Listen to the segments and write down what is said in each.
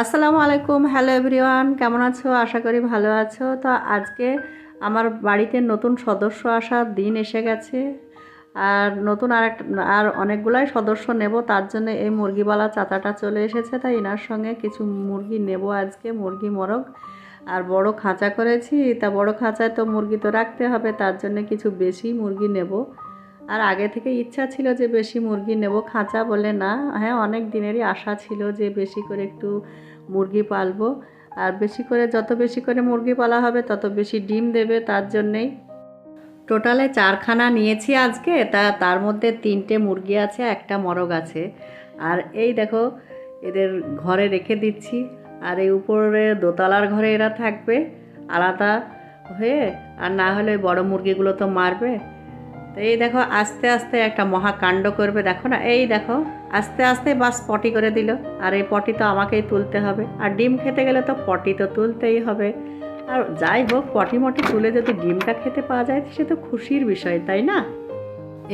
আসসালামু আলাইকুম, hello everyone, কেমন আছো? আশা করি ভালো আছো। তো আজকে আমার বাড়িতে নতুন সদস্য আসার দিন এসে গেছে। আর নতুন আর আর অনেকগুলাই সদস্য নেব, তার জন্য এই মুরগিওয়ালা চাচাটা চলে এসেছে, তাই এনার সঙ্গে কিছু মুরগি নেব আজকে, মুরগি মরগ। আর বড় খাঁচা করেছি, তা বড় খাঁচায় তো মুরগি তো রাখতে হবে, তার জন্য কিছু বেশি মুরগি নেব। আর আগে থেকে ইচ্ছা ছিল যে বেশি মুরগি নেব, খাঁচা বলে না। হ্যাঁ অনেক দিনেরই আশা ছিল যে বেশি করে একটু মুরগি পালবো। আর বেশি করে, যত বেশি করে মুরগি পালা হবে, তত বেশি ডিম দেবে তার জন্যেই। টোটালে চারখানা নিয়েছি আজকে। তা, তার মধ্যে তিনটে মুরগি আছে, একটা মরগ আছে। আর এই দেখো, এদের ঘরে রেখে দিচ্ছি। আর এই উপরে দোতলার ঘরে এরা থাকবে, আলাদা হয়ে। আর না হলে বড় মুরগিগুলো তো মারবে। তো এই দেখো, আস্তে আস্তে একটা মহাকাণ্ড করবে, দেখো না? এই দেখো, আস্তে আস্তে বাস পটি করে দিল। আর এই পটি তো আমাকেই তুলতে হবে। আর ডিম খেতে গেলে তো পটি তো তুলতেই হবে। আর যাই হোক, পটি মটি তুলে যদি ডিমটা খেতে পাওয়া যায়, সে তো খুশির বিষয়, তাই না?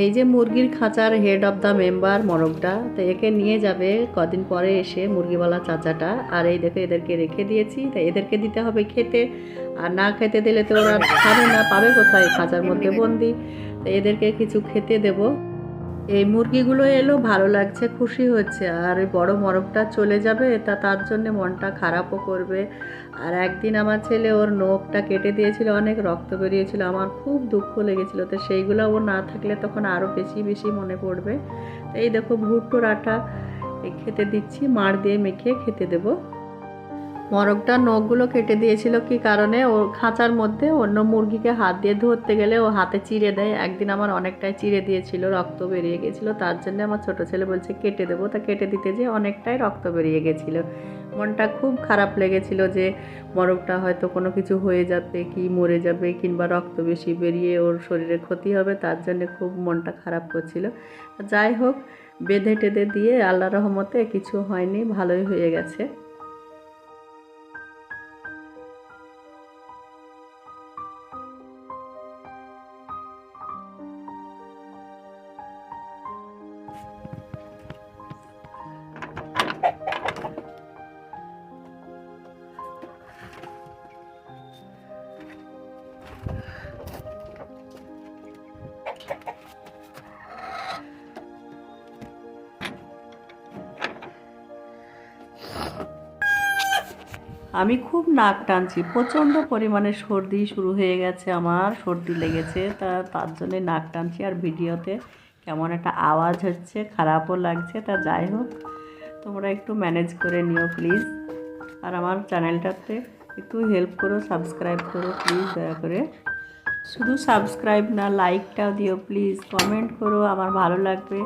এই যে মুরগির খাঁচার হেড অফ দ্য মেম্বার মরগটা, তো একে নিয়ে যাবে কদিন পরে এসে মুরগিওয়ালা চাচাটা। আর এই দেখে, এদেরকে রেখে দিয়েছি। তা এদেরকে দিতে হবে খেতে। আর না খেতে দিলে তো ওরা খাবে না, পাবে কোথায়? খাঁচার মধ্যে বন্দি। তো এদেরকে কিছু খেতে দেব। এই মুরগিগুলো এলো, ভালো লাগছে, খুশি হচ্ছে। আর বড় মরগটা চলে যাবে, তা তার জন্য মনটা খারাপও করবে। আর একদিন আমার ছেলে ওর নখটা কেটে দিয়েছিল, অনেক রক্ত বেরিয়েছিল। আমার খুব দুঃখ লেগেছিল। তো সেইগুলো ও না থাকলে তখন আরও বেশি বেশি মনে পড়বে। এই দেখো, ভুট্টোর আটা খেতে দিচ্ছি, মাড় দিয়ে মেখে খেতে দেবো। মরগটা নখগুলো কেটে দিয়েছিল কি কারণে? ও খাঁচার মধ্যে অন্য মুরগিকে হাত দিয়ে ধরতে গেলে ও হাতে চিড়ে দেয়। একদিন আমার অনেকটাই চিড়ে দিয়েছিল, রক্ত বেরিয়ে গেছিল। তার জন্য আমার ছোট ছেলে বলছে, কেটে দেবো। তা কেটে দিতে যে অনেকটাই রক্ত বেরিয়ে গেছিল। মনটা খুব খারাপ লেগেছিল যে মরগটা হয়তো কোনো কিছু হয়ে যাবে কি মরে যাবে কিংবা রক্ত বেশি বেরিয়ে ওর শরীরে ক্ষতি হবে, তার জন্য খুব মনটা খারাপ করছিল। যাই হোক, বেঁধে টেঁধে দিয়ে আল্লাহ রহমতে কিছু হয়নি, ভালোই হয়ে গেছে। আমি খুব নাক টানছি, প্রচণ্ড পরিমাণে সর্দি শুরু হয়ে গেছে আমার, সর্দি লেগেছে, তা তার জন্যে নাক টানছি আর ভিডিওতে কেমন একটা আওয়াজ হচ্ছে, খারাপও লাগছে, তা যাই হোক, তোমরা একটু ম্যানেজ করে নিও প্লিজ আর আমার চ্যানেলটাতে একটু হেল্প করো সাবস্ক্রাইব করো প্লিজ দয়া করে। শুধু সাবস্ক্রাইব না লাইকটাও দিও প্লিজ কমেন্ট করো, আমার ভালো লাগবে।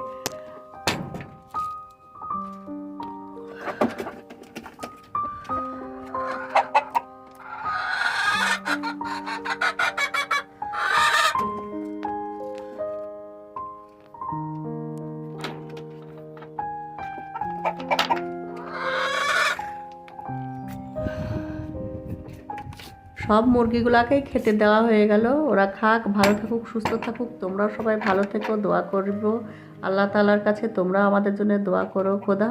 সব মুরগিগুলাকেই খেতে দেওয়া হয়ে গেল। ওরা খাক, ভালো থাকুক, সুস্থ থাকুক, তোমরাও সবাই ভালো থেকো, দোয়া করব। আল্লাহ তালার কাছে তোমরা আমাদের জন্য দোয়া করো। খোদা।